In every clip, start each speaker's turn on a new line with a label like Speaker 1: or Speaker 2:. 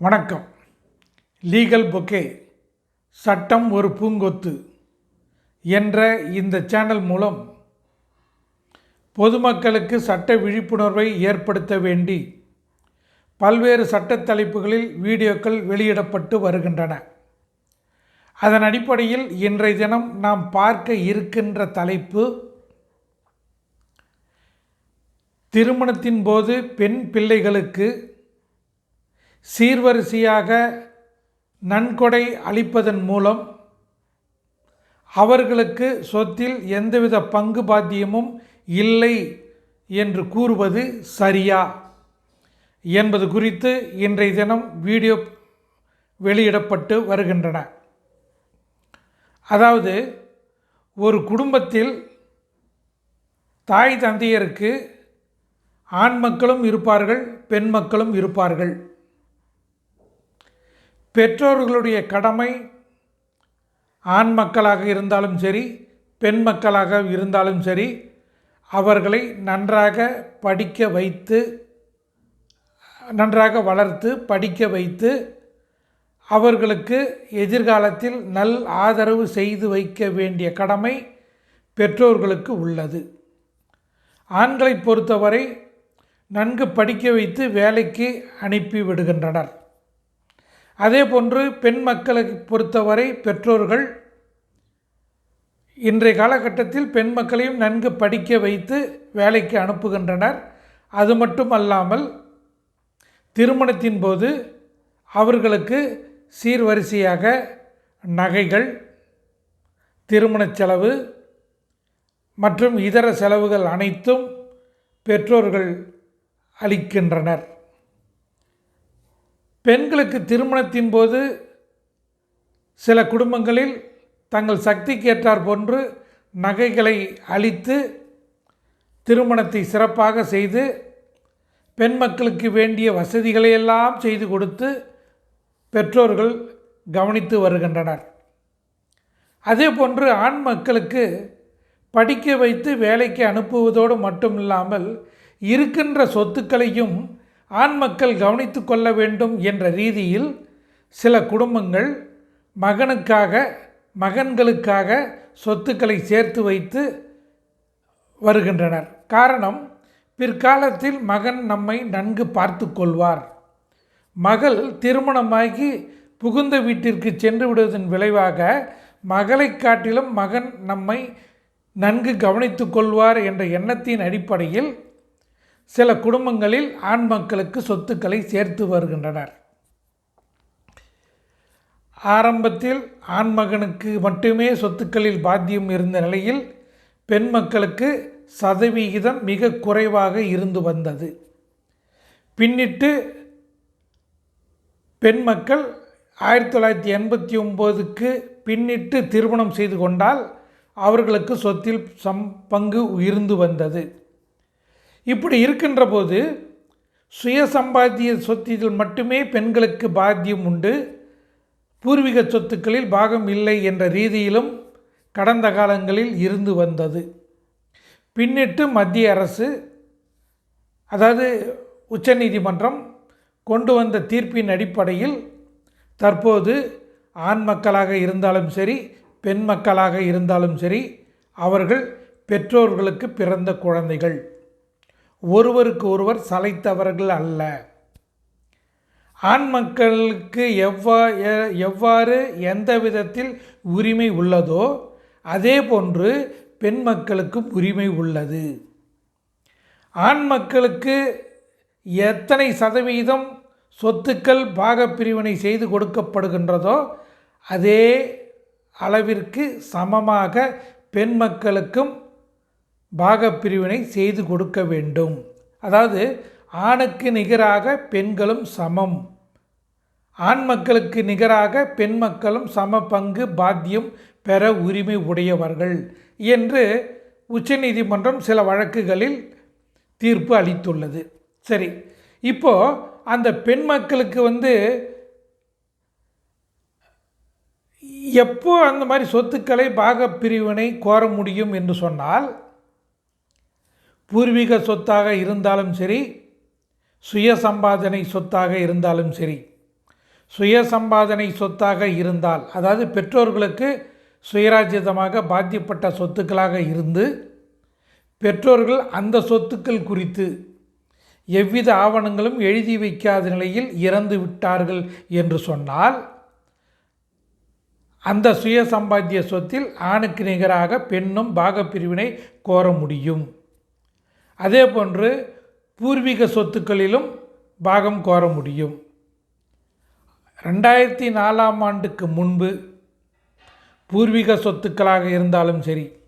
Speaker 1: வணக்கம். Legal bouquet சட்டம் ஒரு பூங்கொத்து என்ற இந்த சேனல் மூலம் பொதுமக்களுக்கு சட்ட விழிப்புணர்வை ஏற்படுத்த வேண்டி பல்வேறு சட்ட தலைப்புகளில் வீடியோக்கள் வெளியிடப்பட்டு வருகின்றன. அதன் அடிப்படையில் இன்றைய தினம் நாம் பார்க்க இருக்கின்ற தலைப்பு திருமணத்தின் போது பெண் பிள்ளைகளுக்கு சீர்வரிசையாக நன்கொடை அளிப்பதன் மூலம் அவர்களுக்கு சொத்தில் எந்தவித பங்கு பாத்தியமும் இல்லை என்று கூறுவது சரியா என்பது குறித்து இன்றைய தினம் வீடியோ வெளியிடப்பட்டு வருகின்றன. அதாவது ஒரு குடும்பத்தில் தாய் தந்தையருக்கு ஆண் மக்களும் இருப்பார்கள் பெண் மக்களும் இருப்பார்கள். பெற்றோர்களுடைய கடமை ஆண் மக்களாக இருந்தாலும் சரி பெண் மக்களாக இருந்தாலும் சரி அவர்களை நன்றாக படிக்க வைத்து நன்றாக வளர்த்து படிக்க வைத்து அவர்களுக்கு எதிர்காலத்தில் நல் ஆதரவு செய்து வைக்க வேண்டிய கடமை பெற்றோர்களுக்கு உள்ளது. ஆண்களை பொறுத்தவரை நன்கு படிக்க வைத்து வேலைக்கு அனுப்பி விடுகின்றனர். அதே போன்று பெண் மக்களை பொறுத்தவரை பெற்றோர்கள் இன்றைய காலகட்டத்தில் பெண் மக்களையும் நன்கு படிக்க வைத்து வேலைக்கு அனுப்புகின்றனர். அது மட்டும் அல்லாமல் திருமணத்தின் போது அவர்களுக்கு சீர்வரிசையாக நகைகள் திருமணச் செலவு மற்றும் இதர செலவுகள் அனைத்தும் பெற்றோர்கள் அளிக்கின்றனர். பெண்களுக்கு திருமணத்தின் போது சில குடும்பங்களில் தங்கள் சக்திக்கு ஏற்றார் போன்று நகைகளை அளித்து திருமணத்தை சிறப்பாக செய்து பெண் மக்களுக்கு வேண்டிய வசதிகளையெல்லாம் செய்து கொடுத்து பெற்றோர்கள் கவனித்து வருகின்றனர். அதே போன்று ஆண் மக்களுக்கு படிக்க வைத்து வேலைக்கு அனுப்புவதோடு மட்டும் இல்லாமல் இருக்கின்ற சொத்துக்களையும் ஆண் மக்கள் கவனித்து கொள்ள வேண்டும் என்ற ரீதியில் சில குடும்பங்கள் மகனுக்காக மகன்களுக்காக சொத்துக்களை சேர்த்து வைத்து வருகின்றனர். காரணம் பிற்காலத்தில் மகன் நம்மை நன்கு பார்த்து கொள்வார். மகள் திருமணமாகி புகுந்த வீட்டிற்கு சென்று விடுவதன் விளைவாக மகளை காட்டிலும் மகன் நம்மை நன்கு கவனித்து கொள்வார் என்ற எண்ணத்தின் அடிப்படையில் சில குடும்பங்களில் ஆண் மக்களுக்கு சொத்துக்களை சேர்த்து வருகின்றனர். ஆரம்பத்தில் ஆண் மகனுக்கு மட்டுமே சொத்துக்களில் பாத்தியம் இருந்த நிலையில் பெண் மக்களுக்கு சதவிகிதம் மிக குறைவாக இருந்து வந்தது. பின்னிட்டு பெண் மக்கள் ஆயிரத்தி தொள்ளாயிரத்தி எண்பத்தி ஒம்போதுக்கு பின்னிட்டு திருமணம் செய்து கொண்டால் அவர்களுக்கு சொத்தில் சம் பங்கு இருந்து வந்தது. இப்படி இருக்கின்ற போது சுய சம்பாத்திய சொத்தில் மட்டுமே பெண்களுக்கு பாத்தியம் உண்டு. பூர்வீக சொத்துக்களில் பாகம் இல்லை என்ற ரீதியிலும் கடந்த காலங்களில் இருந்து வந்தது. பின்னிட்டு மத்திய அரசு அதாவது உச்சநீதிமன்றம் கொண்டு வந்த தீர்ப்பின் அடிப்படையில் தற்போது ஆண் மக்களாக இருந்தாலும் சரி பெண் மக்களாக இருந்தாலும் சரி அவர்கள் பெற்றோர்களுக்கு பிறந்த குழந்தைகள். ஒருவருக்கு ஒருவர் சளைத்தவர்கள் அல்ல. ஆண் மக்களுக்கு எவ்வா எவ்வாறு எந்த விதத்தில் உரிமை உள்ளதோ அதே போன்று பெண் மக்களுக்கும் உரிமை உள்ளது. ஆண் மக்களுக்கு எத்தனை சதவீதம் சொத்துக்கள் பாகப்பிரிவினை செய்து கொடுக்கப்படுகின்றதோ அதே அளவிற்கு சமமாக பெண் மக்களுக்கும் பாகப்பிரிவினை செய்து கொடுக்க வேண்டும். அதாவது ஆணுக்கு நிகராக பெண்களும் சமம். ஆண் மக்களுக்கு நிகராக பெண் மக்களும் சம பங்கு பாத்தியம் பெற உரிமை உடையவர்கள் என்று உச்சநீதிமன்றம் சில வழக்குகளில் தீர்ப்பு அளித்துள்ளது. சரி இப்போது அந்த பெண் மக்களுக்கு வந்து எப்போ அந்த மாதிரி சொத்துக்களை பாகப்பிரிவினை கோர முடியும் என்று சொன்னால் பூர்வீக சொத்தாக இருந்தாலும் சரி சுய சம்பாதனை சொத்தாக இருந்தாலும் சரி. சுய சம்பாதனை சொத்தாக இருந்தால் அதாவது பெற்றோர்களுக்கு சுயராஜ்யதமாக பாத்தியப்பட்ட சொத்துக்களாக இருந்து பெற்றோர்கள் அந்த சொத்துக்கள் குறித்து எவ்வித ஆவணங்களும் எழுதி வைக்காத நிலையில் இறந்து விட்டார்கள் என்று சொன்னால் அந்த சுய சம்பாத்திய சொத்தில் ஆணுக்கு நிகராக பெண்ணும் பாகப்பிரிவினை கோர முடியும். அதே போன்று பூர்வீக சொத்துக்களிலும் பாகம் கோர முடியும். ரெண்டாயிரத்தி நாலாம் ஆண்டுக்கு முன்பு பூர்வீக சொத்துக்களாக இருந்தாலும் சரி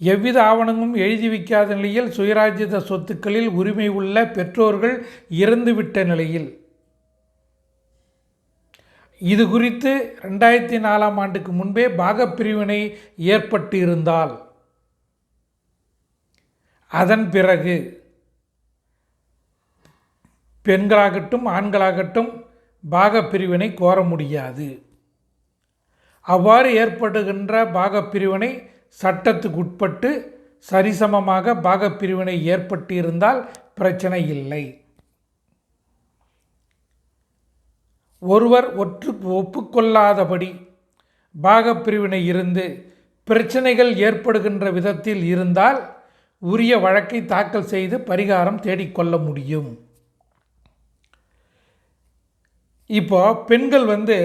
Speaker 1: எவ்வித ஆவணங்களும் எழுதி வைக்காத நிலையில் சுயராஜ்யத சொத்துக்களில் உரிமை உள்ள பெற்றோர்கள் இறந்துவிட்ட நிலையில் இது குறித்து ரெண்டாயிரத்தி நாலாம் ஆண்டுக்கு முன்பே பாகப்பிரிவினை ஏற்பட்டு இருந்தால் அதன் பிறகு பெண்களாகட்டும் ஆண்களாகட்டும் பாகப்பிரிவினை கோர முடியாது. அவ்வாறு ஏற்படுகின்ற பாகப்பிரிவினை சட்டத்துக்கு உட்பட்டு சரிசமமாக பாகப்பிரிவினை ஏற்பட்டு இருந்தால் பிரச்சனை இல்லை. ஒருவர் ஒற்று ஒப்புக்கொள்ளாதபடி பாகப்பிரிவினை இருந்து பிரச்சனைகள் ஏற்படுகின்ற விதத்தில் இருந்தால் உரிய வழக்கை தாக்கல் செய்து பரிகாரம் தேடிக்கொள்ள முடியும். இப்போ பெண்கள் வந்து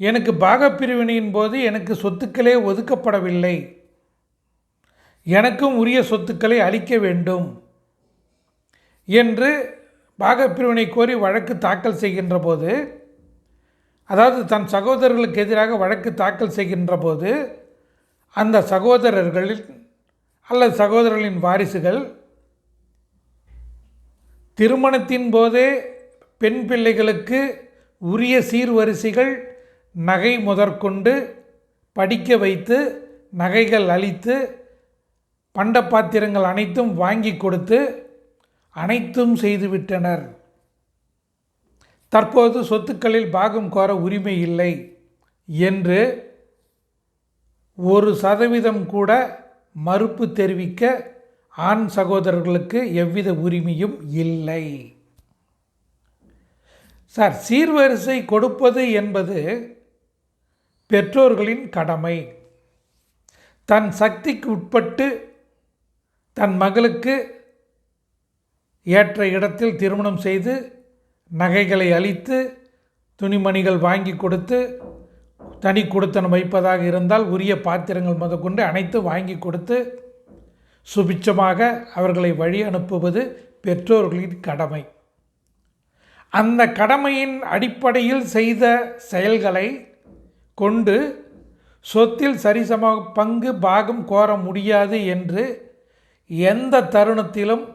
Speaker 1: எனக்கு பாகப்பிரிவினையின் போது எனக்கு சொத்துக்களே ஒதுக்கப்படவில்லை. எனக்கும் உரிய சொத்துக்களை அளிக்க வேண்டும் என்று பாகப்பிரிவினை கோரி வழக்கு தாக்கல் செய்கின்ற போது அதாவது தன் சகோதரர்களுக்கு எதிராக வழக்கு தாக்கல் செய்கின்ற போது அந்த சகோதரர்களின் அல்லது சகோதரர்களின் வாரிசுகள் திருமணத்தின் போதே பெண் பிள்ளைகளுக்கு உரிய சீர்வரிசைகள் நகை முதற்கொண்டு படிக்க வைத்து நகைகள் அளித்து பண்ட பாத்திரங்கள் அனைத்தும் வாங்கி கொடுத்து அனைத்தும் செய்துவிட்டனர். தற்போது சொத்துக்களில் பாகம் கோர உரிமை இல்லை என்று ஒரு சதவீதம் கூட மறுப்பு தெரிவிக்க ஆண் சகோதரர்களுக்கு எவ்வித உரிமையும் இல்லை. சார் சீர்வரிசை கொடுப்பது என்பது பெற்றோர்களின் கடமை. தன் சக்திக்கு உட்பட்டு தன் மகளுக்கு ஏற்ற இடத்தில் திருமணம் செய்து நகைகளை அளித்து துணிமணிகள் வாங்கி கொடுத்து தனி கொடுத்தனம் வைப்பதாக இருந்தால் உரிய பாத்திரங்கள் முதற்கொண்டு அனைத்து வாங்கி கொடுத்து சுபிச்சமாக அவர்களை வழி அனுப்புவது பெற்றோர்களின் கடமை. அந்த கடமையின் அடிப்படையில் செய்த செயல்களை கொண்டு சொத்தில் சரிசம பங்கு பாகம் கோர முடியாது என்று எந்த தருணத்திலும்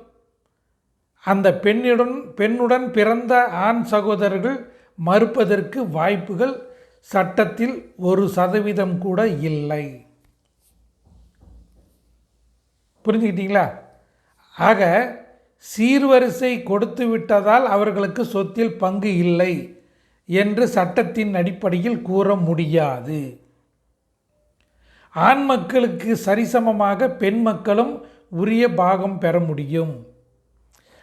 Speaker 1: அந்த பெண்ணுடன் பெண்ணுடன் பிறந்த ஆண் சகோதரர்கள் மறுப்பதற்கு வாய்ப்புகள் சட்டத்தில் ஒரு சதவீதம் கூட இல்லை. புரிஞ்சுக்கிட்டீங்களா? ஆக சீர்வரிசை கொடுத்து விட்டதால் அவர்களுக்கு சொத்தில் பங்கு இல்லை என்று சட்டத்தின் அடிப்படையில் கூற முடியாது. ஆண் மக்களுக்கு சரிசமமாக பெண் மக்களும் உரிய பாகம் பெற முடியும்.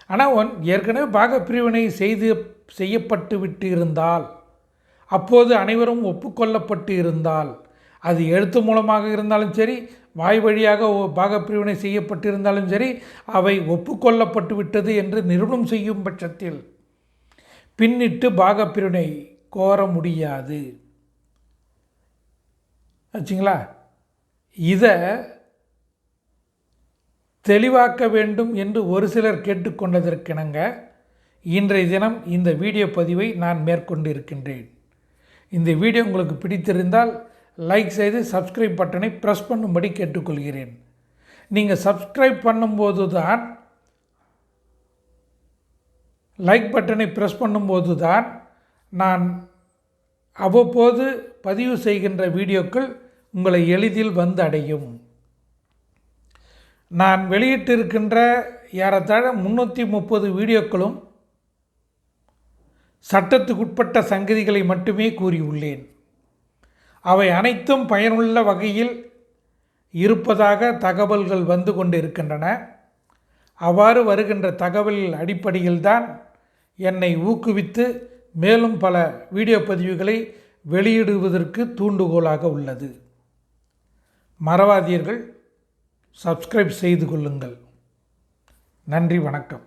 Speaker 1: ஆனால் ஒன் ஏற்கனவே பாகப்பிரிவினை செய்து செய்யப்பட்டு விட்டு இருந்தால் அப்போது அனைவரும் ஒப்புக்கொள்ளப்பட்டு இருந்தால். அது எழுத்து மூலமாக இருந்தாலும் சரி வாய் வழியாக பாகப்பிரிவினை செய்யப்பட்டிருந்தாலும் சரி அவை ஒப்புக்கொள்ளப்பட்டு விட்டது என்று நிறுவனம் செய்யும் பட்சத்தில் பின்னிட்டு பாகப்பிரிவினை கோர முடியாது. ஆச்சுங்களா இதை தெளிவாக்க வேண்டும் என்று ஒரு சிலர் கேட்டுக்கொண்டதற்கிணங்க இன்றைய தினம் இந்த வீடியோ பதிவை நான் மேற்கொண்டு இருக்கின்றேன் இந்த வீடியோ உங்களுக்கு பிடித்திருந்தால் லைக் செய்து சப்ஸ்கிரைப் பட்டனை ப்ரெஸ் பண்ணும்படி கேட்டுக்கொள்கிறேன். நீங்கள் சப்ஸ்கிரைப் பண்ணும்போது தான் லைக் பட்டனை ப்ரெஸ் பண்ணும்போது தான் நான் அவ்வப்போது பதிவு செய்கின்ற வீடியோக்கள் உங்களை எளிதில் வந்து அடையும் நான் வெளியிட்டிருக்கின்ற ஏறத்தாழ முந்நூற்றி முப்பது வீடியோக்களும் சட்டத்துக்குட்பட்ட சங்கதிகளை மட்டுமே கூறியுள்ளேன். அவை அனைத்தும் பயனுள்ள வகையில் இருப்பதாக தகவல்கள் வந்து கொண்டு இருக்கின்றன அவ்வாறு வருகின்ற தகவல் அடிப்படையில்தான் என்னை ஊக்குவித்து மேலும் பல வீடியோ பதிவுகளை வெளியிடுவதற்கு தூண்டுகோலாக உள்ளது. மறவாதீர்கள். சப்ஸ்கிரைப் செய்து கொள்ளுங்கள். நன்றி வணக்கம்.